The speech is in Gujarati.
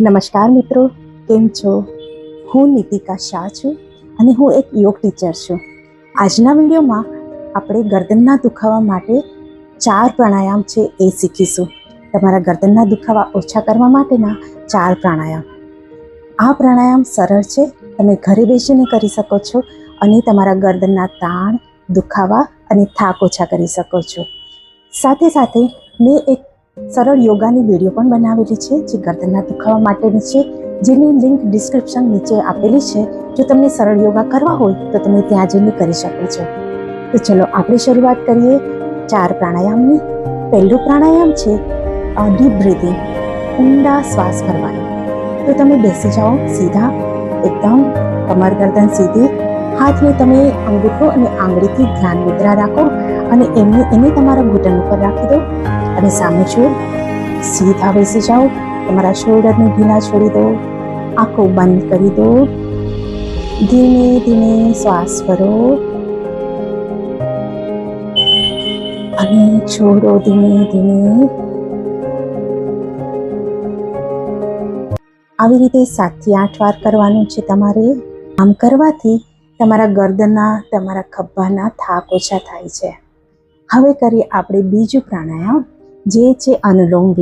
નમસ્કાર મિત્રો, કેમ છો? હું નીતિકા શાહ છું અને હું એક યોગ ટીચર છું. આજના વિડીયોમાં આપણે ગરદનના દુખાવા માટે ચાર પ્રાણાયામ છે એ શીખીશું. તમારા ગરદનના દુખાવા ઓછા કરવા માટેના ચાર પ્રાણાયામ. આ પ્રાણાયામ સરળ છે, તમે ઘરે બેસીને કરી શકો છો અને તમારા ગરદનના તાણ, દુખાવા અને થાક ઓછા કરી શકો છો. સાથે સાથે મેં એક સરળ યોગાની વીડિયો પણ બનાવેલી છે, જે ગરદનના દુખાવા માટેની છે, જેની લિંક ડિસ્ક્રિપ્શન નીચે આપેલી છે. જો તમને સરળ યોગા કરવા હોય, તો તમે ત્યાં જઈને કરી શકો છો. તો ચલો આપણે શરૂઆત કરીએ. ચાર પ્રાણાયામની. પહેલું પ્રાણાયામ છે ડીપ બ્રિથિંગ ઊંડા શ્વાસ ભરવાનો. તો તમે બેસી જાઓ સીધા, એકદમ. કમર ગરદન સીધી. હાથને તમે અંગૂઠો અને આંગળીથી ધ્યાન મુદ્રા રાખો અને એમને એને તમારા ઘૂંટણ ઉપર રાખી દો. અને સામે છો. સીધા બેસી જાઓ. તમારા શોલ્ડરને ઢીલા છોડી દો. આંખો બંધ કરી દો. ધીમે ધીમે શ્વાસ ભરો અને છોડો ધીમે ધીમે. આવી રીતે સાતથી આઠ વાર કરવાનું છે તમારે. આમ કરવાથી તમારા ગરદનના તમારા ખભાના થાક ઓછા થાય છે. હવે કરીએ આપણે બીજું પ્રાણાયામ. જે છે અનુલોમ વિલોમ